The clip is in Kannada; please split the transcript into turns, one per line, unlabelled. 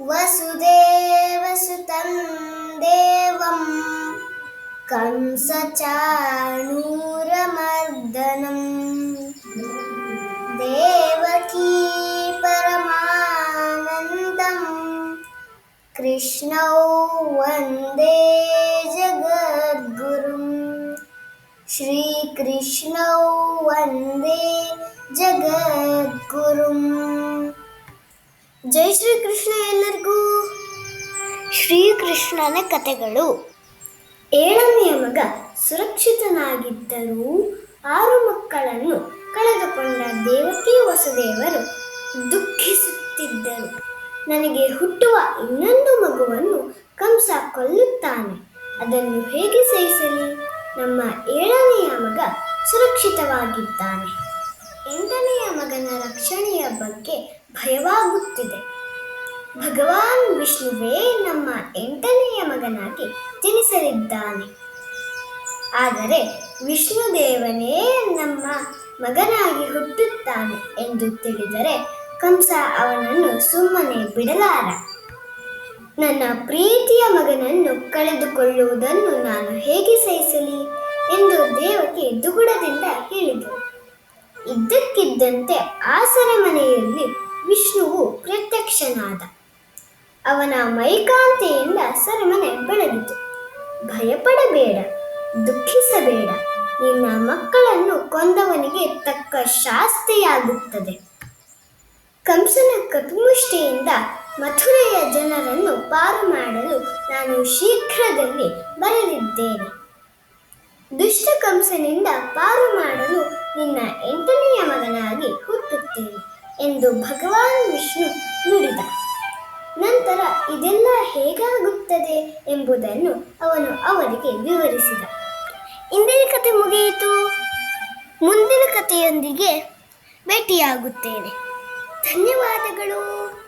वसुदेवसुतं देवं कंसचाणूरमर्दनं। देवकी परमानन्दं कृष्णौ वन्दे जगद्गुरुं। श्रीकृष्णौ वन्दे जगद्गुरुम्। ಜೈ ಶ್ರೀಕೃಷ್ಣ ಎಲ್ಲರಿಗೂ. ಶ್ರೀಕೃಷ್ಣನ ಕಥೆಗಳು ಏಳನೆಯ ಮಗ ಸುರಕ್ಷಿತನಾಗಿದ್ದರೂ ಆರು ಮಕ್ಕಳನ್ನು ಕಳೆದುಕೊಂಡ ದೇವಕಿ ವಸುದೇವರು ದುಃಖಿಸುತ್ತಿದ್ದರು. ನನಗೆ ಹುಟ್ಟುವ ಇನ್ನೊಂದು ಮಗುವನ್ನು ಕಂಸ ಕೊಲ್ಲುತ್ತಾನೆ. ಅದನ್ನು ಹೇಗೆ ಸಹಿಸಲಿ? ನಮ್ಮ ಏಳನೆಯ ಮಗ ಸುರಕ್ಷಿತವಾಗಿದ್ದಾನೆ. ಎಂಟನೆಯ ಮಗನ ರಕ್ಷಣೆಯ ಬಗ್ಗೆ ಭಯವಾಗುತ್ತಿದೆ. ಭಗವಾನ್ ವಿಷ್ಣುವೇ ನಮ್ಮ ಎಂಟನೆಯ ಮಗನಾಗಿ ಜನಿಸಲಿದ್ದಾನೆ. ಆದರೆ ವಿಷ್ಣುದೇವನೇ ನಮ್ಮ ಮಗನಾಗಿ ಹುಟ್ಟುತ್ತಾನೆ ಎಂದು ತಿಳಿದರೆ ಕಂಸ ಅವನನ್ನು ಸುಮ್ಮನೆ ಬಿಡಲಾರ. ನನ್ನ ಪ್ರೀತಿಯ ಮಗನನ್ನು ಕಳೆದುಕೊಳ್ಳುವುದನ್ನು ನಾನು ಹೇಗೆ ಸಹಿಸಲಿ ಎಂದು ದೇವಕಿ ದುಗುಡದಿಂದ ಹೇಳಿದರು ಇದ್ದಕ್ಕಿದ್ದಂತೆ ಆಸರೆ ಸೆರೆಮನೆಯಲ್ಲಿ ವಿಷ್ಣುವು ಪ್ರತ್ಯಕ್ಷನಾದ. ಅವನ ಮೈಕಾಂತೆಯಿಂದ ಸರಮನೆ ಬೆಳಗಿತು. ಭಯಪಡಬೇಡ, ದುಃಖಿಸಬೇಡ. ನಿನ್ನ ಮಕ್ಕಳನ್ನು ಕೊಂದವನಿಗೆ ತಕ್ಕ ಶಾಸ್ತಿಯಾಗುತ್ತದೆ. ಕಂಸನ ಕಪಿಮುಷ್ಟಿಯಿಂದ ಮಥುರೆಯ ಜನರನ್ನು ಪಾರು ಮಾಡಲು ನಾನು ಶೀಘ್ರದಲ್ಲಿ ಬರಲಿದ್ದೇನೆ. ದುಷ್ಟ ಕಂಸನಿಂದ ಪಾರು ಮಾಡಲು ನಿನ್ನ ಎಂಟನೆಯ ಮಗನಾಗಿ ಹುಟ್ಟುತ್ತೇನೆ. ಎಂದು ಭಗವಾನ್ ವಿಷ್ಣು ನುಡಿದ. ನಂತರ ಇದೆಲ್ಲ ಹೇಗಾಗುತ್ತದೆ ಎಂಬುದನ್ನು ಅವನು ಅವರಿಗೆ ವಿವರಿಸಿದ. ಇಂದಿನ ಕತೆ ಮುಗಿಯಿತು. ಮುಂದಿನ ಕಥೆಯೊಂದಿಗೆ ಭೇಟಿಯಾಗುತ್ತೇನೆ. ಧನ್ಯವಾದಗಳು.